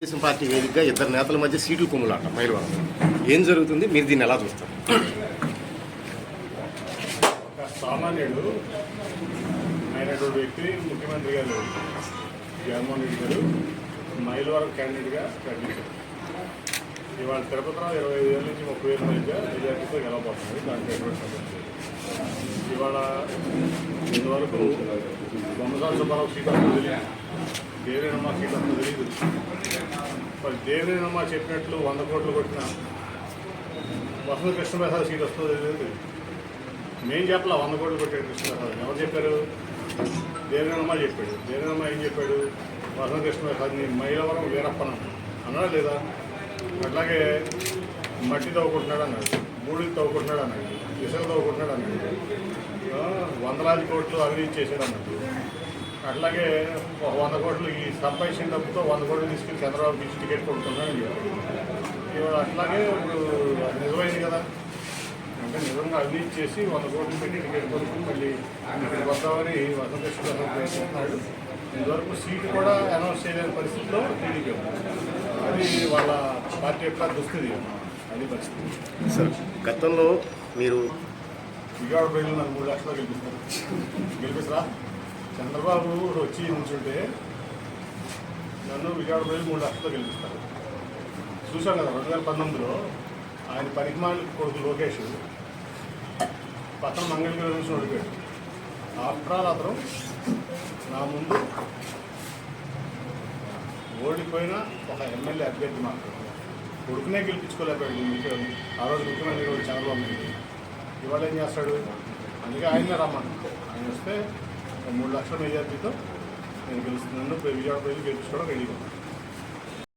Telugu Desam party వేదికగా ఇద్దరు నేతల మధ్య సీట్లు కుమ్ములాట మైలవరం. ఏం జరుగుతుంది? మీరు దీన్ని ఎలా చూస్తారు? ఒక సామాన్యుడు అయినటువంటి వ్యక్తి ముఖ్యమంత్రి గారు జగన్మోహన్ రెడ్డి గారు మైలవరం క్యాండిడేట్గా ప్రకటించారు. ఇవాళ తిరుపతిలో ఇరవై ఐదు వేల నుంచి ముప్పై వేల మధ్య మెజార్టీతో గెలవబోతుంది దాంట్లో ఎటువంటి సమస్య ఇవాళ ఇంతవరకు బొమ్మసాల సుబ్బారావు సీట్ తెలియదు దేవేనమ్మ సీట్ తెలియదు మరి దేవేనమ్మ చెప్పినట్లు వంద కోట్లు కొట్టిన వసంత కృష్ణప్రసాద్ సీట్ వస్తుందో తెలియదు. మేము చెప్పలా వంద కోట్లు కొట్టాడు కృష్ణప్రసాద్. ఎవరు చెప్పారు? దేవేనమ్మ చెప్పాడు. దేవేనమ్మ ఏం చెప్పాడు? వసంత కృష్ణప్రసాద్ని మైలవరం వీరప్పన అన్నాడా లేదా? అట్లాగే మట్టి తవ్వుకుంటున్నాడు అన్నాడు. మూడికి తవ్వుకుంటున్నాడు అన్నాడు. ఇసుక తవ్వుకుంటున్నాడు అన్నాడు. వందలాది కోట్లు అవినీతి చేశాడు అన్నాడు. అట్లాగే ఒక వంద కోట్లు ఈ సంపాదించిన డబ్బుతో వంద కోట్లు తీసుకెళ్ళి చంద్రబాబు ఇచ్చి టికెట్ చెప్పాడు ఇవాళ. అట్లాగే ఇప్పుడు నిజమైంది కదా. అంటే నిజంగా అవినీతి చేసి వంద కోట్లు పెట్టి టికెట్ కొనుక్కుని మళ్ళీ ఇక్కడికి వద్దామని వసంత కృష్ణ ప్రయత్నిస్తున్నాడు. ఇంతవరకు సీటు కూడా అనౌన్స్ చేయలేని పరిస్థితిలో టీడీపీ. అది వాళ్ళ పార్టీ యొక్క దుస్థితి. అది పరిస్థితి. సార్ గతంలో మీరు విజయవాడ ప్రజలు నన్ను మూడు లక్షలు గెలిపిస్తారు. గెలిపిస్తారా? చంద్రబాబు వచ్చి నుంచుంటే నన్ను విజయవాడ పోయి మూడు లక్షలు గెలిపిస్తారు. చూసాం కదా రెండు వేల పంతొమ్మిదిలో ఆయన పరిమాణ కొడుకు లోకేష్ పక్కన మంగళగిరి నుంచి అడిగాడు ఆఫ్టర్ ఆల్ అతను నా ముందు ఓడిపోయిన ఒక ఎమ్మెల్యే అభ్యర్థి మాత్రం. కొడుకునే గెలిపించుకోలేకపోయాడు ముఖ్య- ఆ రోజు ముఖ్యమంత్రి చంద్రబాబు నాయుడు. ఇవాళ ఏం చేస్తాడు? అందుకే ఆయన రమ్మను ఆయన వస్తే మూడు లక్షల మెజార్టీతో నేను గెలుస్తున్నాను. విజయవాడ ప్రజలు గెలుచుకోవడం రెడీగా ఉన్నాను